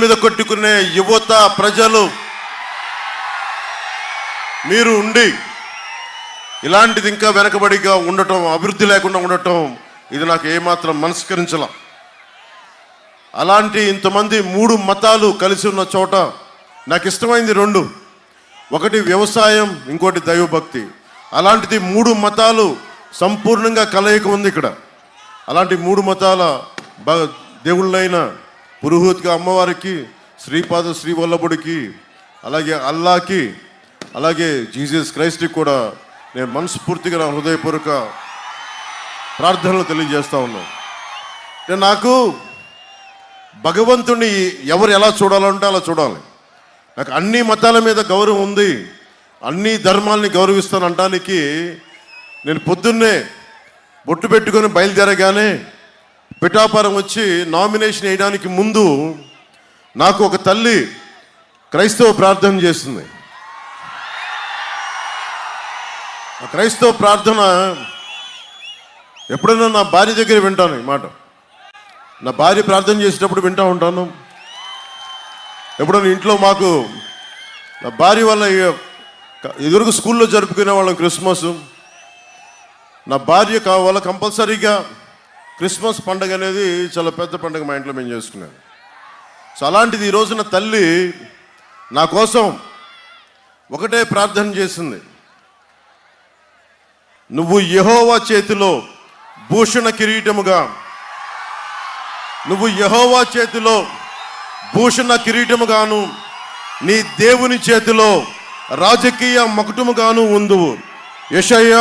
మీద కొట్టుకునే యువత ప్రజలు మీరు ఉండి ఇలాంటిది ఇంకా వెనకబడిగా ఉండటం అభివృద్ధి లేకుండా ఉండటం ఇది నాకు ఏమాత్రం మనస్కరించాల. అలాంటి ఇంతమంది మూడు మతాలు కలిసి ఉన్న చోట నాకు ఇష్టమైంది రెండు. ఒకటి వ్యవసాయం ఇంకోటి దైవభక్తి. అలాంటిది మూడు మతాలు సంపూర్ణంగా కలయిక ఉంది ఇక్కడ. అలాంటి మూడు మతాల బ దేవుళ్ళైన పురోహిత్గా అమ్మవారికి శ్రీపాద శ్రీవల్లభుడికి అలాగే అల్లాకి అలాగే జీసస్ క్రైస్ట్కి కూడా నేను మనస్ఫూర్తిగా నా హృదయపూర్వక ప్రార్థనలు తెలియజేస్తా ఉన్నాను. నాకు భగవంతుని ఎవరు ఎలా చూడాలంటే అలా చూడాలి. నాకు అన్ని మతాల మీద గౌరవం ఉంది అన్ని ధర్మాల్ని గౌరవిస్తాను అనడానికి నేను పొద్దున్నే బొట్టు పెట్టుకొని బయలుదేరగానే పిఠాపురం వచ్చి నామినేషన్ వేయడానికి ముందు నాకు ఒక తల్లి క్రైస్తవ ప్రార్థన చేస్తుంది. ఆ క్రైస్తవ ప్రార్థన ఎప్పుడైనా నా భార్య దగ్గర వింటాను ఈ మాట. నా భార్య ప్రార్థన చేసేటప్పుడు వింటూ ఉంటాను. ఎప్పుడైనా ఇంట్లో మాకు నా భార్య వల్ల ఎదురుగా స్కూల్లో జరుపుకునే వాళ్ళం క్రిస్మస్. నా భార్య కా- వల్ల కంపల్సరీగా క్రిస్మస్ పండుగ అనేది చాలా పెద్ద పండుగ మా ఇంట్లో మేము చేసుకున్నాం సో అలాంటిది ఈ రోజున తల్లి నా కోసం ఒకటే ప్రార్థన చేసింది. నువ్వు యహోవా చేతిలో భూషణ కిరీటముగా నువ్వు యహోవా చేతిలో భూషణ కిరీటముగాను నీ దేవుని చేతిలో రాజకీయ మకుటముగాను ఉందువు. యషయ్య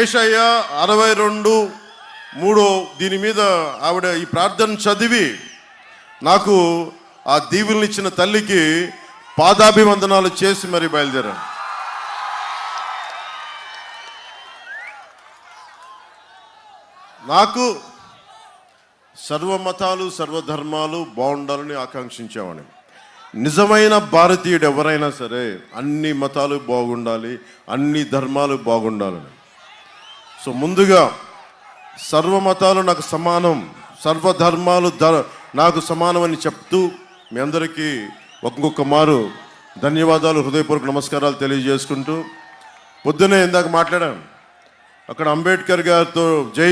ఏషయ్య అరవై రెండు మూడో దీని మీద ఆవిడ ఈ ప్రార్థన చదివి నాకు ఆ దీవుల్ని ఇచ్చిన తల్లికి పాదాభివందనాలు చేసి మరి బయలుదేరాను. నాకు సర్వమతాలు సర్వధర్మాలు బాగుండాలని ఆకాంక్షించేవాడిని. నిజమైన భారతీయుడు ఎవరైనా సరే అన్ని మతాలు బాగుండాలి అన్ని ధర్మాలు బాగుండాలని. సో ముందుగా సర్వమతాలు నాకు సమానం సర్వధర్మాలు నాకు సమానం అని చెప్తూ మీ అందరికీ ఒక్కొక్క మారు ధన్యవాదాలు హృదయపూర్వక నమస్కారాలు తెలియజేసుకుంటూ పొద్దునే ఇందాక మాట్లాడాను. అక్కడ అంబేద్కర్ గారితో జై